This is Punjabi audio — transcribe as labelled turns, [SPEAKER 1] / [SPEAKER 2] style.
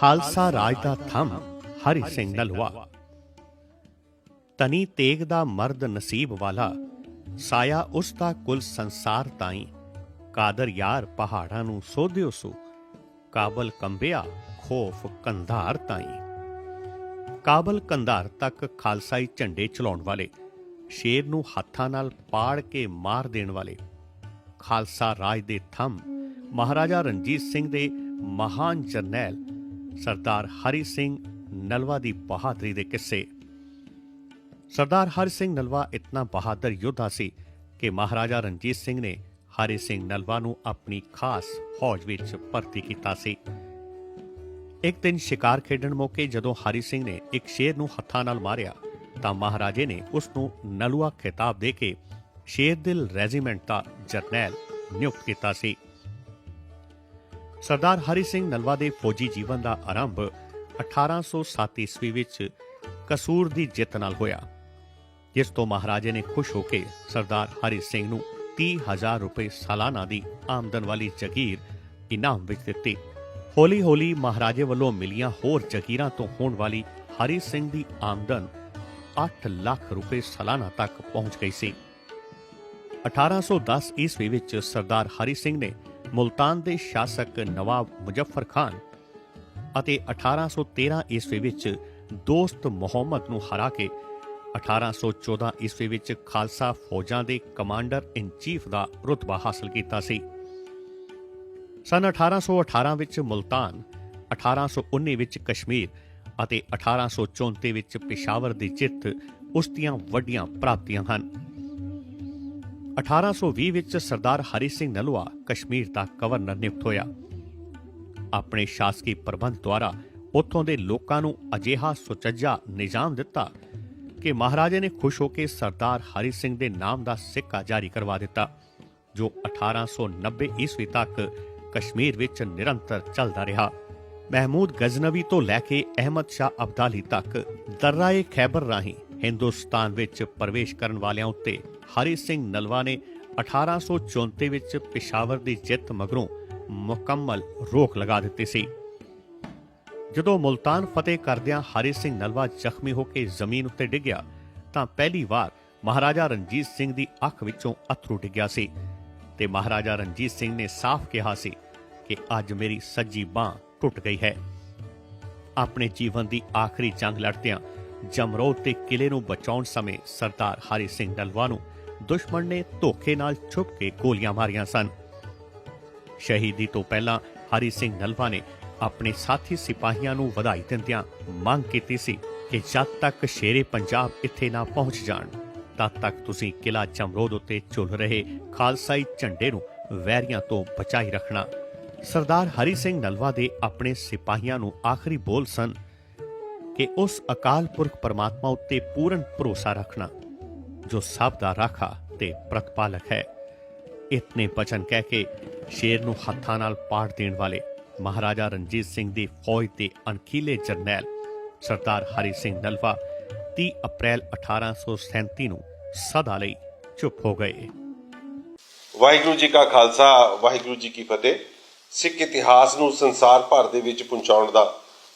[SPEAKER 1] ਖਾਲਸਾ ਰਾਜ ਦਾ ਥੰਮ, ਹਰੀ ਸਿੰਘ ਨਲਵਾ ਤਨੀ ਤੇਗ ਦਾ ਮਰਦ ਨਸੀਬ ਵਾਲਾ, ਸਾਇਆ ਉਸ ਦਾ ਕੁਲ ਸੰਸਾਰ ਤਾਈ। ਕਾਦਰ ਯਾਰ ਪਹਾੜਾਂ ਨੂੰ ਸੋਧਿਓ ਸੋ, ਕਾਬਲ ਕੰਬਿਆ ਖੋਫ ਕੰਧਾਰ ਤਾਈ। ਕਾਬਲ ਕੰਧਾਰ ਤੱਕ ਖਾਲਸਾਈ ਝੰਡੇ ਚਲਾਉਣ ਵਾਲੇ, ਸ਼ੇਰ ਨੂੰ ਹੱਥਾਂ ਨਾਲ ਪਾੜ ਕੇ ਮਾਰ ਦੇਣ ਵਾਲੇ। ਖਾਲਸਾ ਰਾਜ ਦੇ ਥੰਮ, ਮਹਾਰਾਜਾ ਰਣਜੀਤ ਸਿੰਘ ਦੇ ਮਹਾਨ ਜਰਨੈਲ ਸਰਦਾਰ ਹਰੀ ਸਿੰਘ ਨਲਵਾ ਦੀ ਬਹਾਦਰੀ ਦੇ ਕਿੱਸੇ। ਸਰਦਾਰ ਹਰੀ ਸਿੰਘ ਨਲਵਾ ਇਤਨਾ ਬਹਾਦਰ ਯੋਧਾ ਸੀ ਕਿ ਮਹਾਰਾਜਾ ਰਣਜੀਤ ਸਿੰਘ ਨੇ ਹਰੀ ਸਿੰਘ ਨਲਵਾ ਨੂੰ ਆਪਣੀ ਖਾਸ ਫੌਜ ਵਿੱਚ ਭਰਤੀ ਕੀਤਾ ਸੀ। ਇੱਕ ਦਿਨ ਸ਼ਿਕਾਰ ਖੇਡਣ ਮੌਕੇ ਜਦੋਂ ਹਰੀ ਸਿੰਘ ਨੇ ਇੱਕ ਸ਼ੇਰ ਨੂੰ ਹੱਥਾਂ ਨਾਲ ਮਾਰਿਆ ਤਾਂ ਮਹਾਰਾਜੇ ਨੇ ਉਸ ਨੂੰ ਨਲੂਆ ਖਿਤਾਬ ਦੇ ਕੇ ਸ਼ੇਰ ਦਿਲ ਰੈਜੀਮੈਂਟ ਦਾ ਜਰਨੈਲ ਨਿਯੁਕਤ ਕੀਤਾ ਸੀ। ਸਰਦਾਰ ਹਰੀ ਸਿੰਘ ਨਲਵਾ ਦੇ ਫੌਜੀ ਜੀਵਨ ਦਾ ਆਰੰਭ 1807 ਈਸਵੀ ਵਿੱਚ ਕਸੂਰ ਦੀ ਜਿੱਤ ਨਾਲ ਹੋਇਆ, ਜਿਸ ਤੋਂ ਮਹਾਰਾਜੇ ਨੇ ਖੁਸ਼ ਹੋ ਕੇ ਸਰਦਾਰ ਹਰੀ ਸਿੰਘ ਨੂੰ 30000 ਰੁਪਏ ਸਾਲਾਨਾ ਦੀ ਆਮਦਨ ਵਾਲੀ ਜ਼ਗੀਰ ਇਨਾਮ ਵਿੱਚ ਦਿੱਤੀ। ਹੌਲੀ-ਹੌਲੀ ਮਹਾਰਾਜੇ ਵੱਲੋਂ ਮਿਲੀਆਂ ਹੋਰ ਜ਼ਗੀਰਾਂ ਤੋਂ ਹੋਣ ਵਾਲੀ ਹਰੀ ਸਿੰਘ ਦੀ ਆਮਦਨ 8 ਲੱਖ ਰੁਪਏ ਸਾਲਾਨਾ ਤੱਕ ਪਹੁੰਚ ਗਈ ਸੀ। 1810 ਈਸਵੀ ਵਿੱਚ ਸਰਦਾਰ ਹਰੀ ਸਿੰਘ ਨੇ ਮੁਲਤਾਨ ਦੇ ਸ਼ਾਸਕ ਨਵਾਬ ਮੁਜ਼ੱਫਰ ਖਾਨ ਅਤੇ 1813 ਈਸਵੀ ਵਿੱਚ ਦੋਸਤ ਮੁਹੰਮਦ ਨੂੰ ਹਰਾ ਕੇ 1814 ਈਸਵੀ ਵਿੱਚ ਖਾਲਸਾ ਫੌਜਾਂ ਦੇ ਕਮਾਂਡਰ ਇਨ ਚੀਫ ਦਾ ਰੁਤਬਾ ਹਾਸਲ ਕੀਤਾ ਸੀ। ਸਨ 1818 ਵਿੱਚ ਮੁਲਤਾਨ 1819 ਵਿੱਚ ਕਸ਼ਮੀਰ ਅਤੇ 1834 ਵਿੱਚ ਪਿਸ਼ਾਵਰ ਦੀ ਜਿੱਤ ਉਸ ਦੀਆਂ ਵੱਡੀਆਂ ਪ੍ਰਾਪਤੀਆਂ ਹਨ। 1820 ਵਿੱਚ ਸਰਦਾਰ ਹਰੀ ਸਿੰਘ ਨਲਵਾ ਕਸ਼ਮੀਰ ਦਾ ਗਵਰਨਰ ਨਿਯੁਕਤ ਹੋਇਆ। ਆਪਣੇ ਸ਼ਾਸਕੀ ਪ੍ਰਬੰਧ ਦੁਆਰਾ ਉੱਥੋਂ ਦੇ ਲੋਕਾਂ ਨੂੰ ਅਜਿਹਾ ਸੁਚੱਜਾ ਨਿਜ਼ਾਮ ਦਿੱਤਾ ਕਿ ਮਹਾਰਾਜੇ ਨੇ ਖੁਸ਼ ਹੋ ਕੇ ਸਰਦਾਰ ਹਰੀ ਸਿੰਘ ਦੇ ਨਾਮ ਦਾ ਸਿੱਕਾ ਜਾਰੀ ਕਰਵਾ ਦਿੱਤਾ, ਜੋ 1890 ਈਸਵੀ ਤੱਕ ਕਸ਼ਮੀਰ ਵਿੱਚ ਨਿਰੰਤਰ ਚੱਲਦਾ ਰਿਹਾ। ਮਹਿਮੂਦ ਗਜ਼ਨਵੀ ਤੋਂ ਲੈ ਕੇ ਅਹਿਮਦ ਸ਼ਾਹ ਅਬਦਾਲੀ ਤੱਕ ਦਰਰਾਏ ਖੈਬਰ ਰਾਹੀਂ ਹਿੰਦੁਸਤਾਨ ਵਿੱਚ ਪ੍ਰਵੇਸ਼ ਕਰਨ ਵਾਲਿਆਂ ਉੱਤੇ ਹਰੀ ਸਿੰਘ ਨਲਵਾ ਨੇ 1834 ਵਿੱਚ ਪਿਸ਼ਾਵਰ ਦੀ ਜਿੱਤ ਮਗਰੋਂ ਮੁਕੰਮਲ ਰੋਕ ਲਗਾ ਦਿੱਤੀ ਸੀ। ਜਦੋਂ ਮੁਲਤਾਨ ਫਤਿਹ ਕਰਦਿਆਂ ਹਰੀ ਸਿੰਘ ਨਲਵਾ ਜ਼ਖਮੀ ਹੋ ਕੇ ਜ਼ਮੀਨ ਉੱਤੇ ਡਿੱਗਿਆ, ਤਾਂ ਪਹਿਲੀ ਵਾਰ ਮਹਾਰਾਜਾ ਰਣਜੀਤ ਸਿੰਘ ਦੀ ਅੱਖ ਵਿੱਚੋਂ ਅਥਰੂ ਡਿੱਗਿਆ ਸੀ ਤੇ ਮਹਾਰਾਜਾ ਰਣਜੀਤ ਸਿੰਘ ਨੇ ਸਾਫ਼ ਕਿਹਾ ਸੀ ਕਿ ਅੱਜ ਮੇਰੀ ਸੱਜੀ ਬਾਹ ਟੁੱਟ ਗਈ ਹੈ। ਆਪਣੇ ਜੀਵਨ ਦੀ ਆਖਰੀ ਜੰਗ ਲੜਦਿਆਂ ਜਮਰੋਦ ਤੇ ਕਿਲੇ ਨੂੰ ਬਚਾਉਣ ਸਮੇਂ ਸਰਦਾਰ ਹਰੀ ਸਿੰਘ ਨਲਵਾ ਨੂੰ ਦੁਸ਼ਮਣ ਨੇ ਧੋਖੇ ਨਾਲ ਛੁਪ ਕੇ ਗੋਲੀਆਂ ਮਾਰੀਆਂ ਸਨ। ਸ਼ਹੀਦੀ ਤੋਂ ਪਹਿਲਾਂ ਹਰੀ ਸਿੰਘ ਨਲਵਾ ਨੇ ਆਪਣੇ ਸਾਥੀ ਸਿਪਾਹੀਆਂ ਨੂੰ ਵਧਾਈ ਦਿੰਦਿਆਂ ਮੰਗ ਕੀਤੀ ਸੀ ਕਿ ਜਦ ਤੱਕ ਸ਼ੇਰੇ ਪੰਜਾਬ ਇੱਥੇ ਨਾ ਪਹੁੰਚ ਜਾਣ, ਤਦ ਤੱਕ ਤੁਸੀਂ ਕਿਲਾ ਜਮਰੋਦ ਉੱਤੇ ਝੁਲ ਰਹੇ ਖਾਲਸਾਈ ਝੰਡੇ ਨੂੰ ਵੈਰੀਆਂ ਤੋਂ ਬਚਾਈ ਰੱਖਣਾ। ਸਰਦਾਰ ਹਰੀ ਸਿੰਘ ਨਲਵਾ ਦੇ ਆਪਣੇ ਸਿਪਾਹੀਆਂ ਨੂੰ ਆਖਰੀ ਬੋਲ ਸਨ ਕਿ ਉਸ ਅਕਾਲ ਪੁਰਖ ਪਰਮਾਤਮਾ ਉੱਤੇ ਪੂਰਨ ਭਰੋਸਾ ਰੱਖਣਾ, ਜੋ ਸਭ ਦਾ ਰਾਖਾ ਤੇ ਪ੍ਰਤਪਾਲਕ ਹੈ। ਇਤਨੇ ਬਚਨ ਕਹਿ ਕੇ ਸ਼ੇਰ ਨੂੰ ਹੱਥਾਂ ਨਾਲ ਪਾੜ ਦੇਣ ਵਾਲੇ ਮਹਾਰਾਜਾ ਰਣਜੀਤ ਸਿੰਘ ਦੀ ਫੌਜ ਦੇ ਅਣਖੀਲੇ ਜਰਨੈਲ ਸਰਦਾਰ ਹਰੀ ਸਿੰਘ ਨਲਵਾ 30 ਅਪ੍ਰੈਲ 1837 ਨੂੰ ਸਦਾ ਲਈ ਚੁੱਪ ਹੋ ਗਏ।
[SPEAKER 2] ਵਾਹਿਗੁਰੂ ਜੀ ਕਾ ਖਾਲਸਾ, ਵਾਹਿਗੁਰੂ ਜੀ ਕੀ ਫਤਿਹ। ਸਿੱਖ ਇਤਿਹਾਸ ਨੂੰ ਸੰਸਾਰ ਭਰ ਦੇ ਵਿੱਚ ਪਹੁੰਚਾਉਣ ਦਾ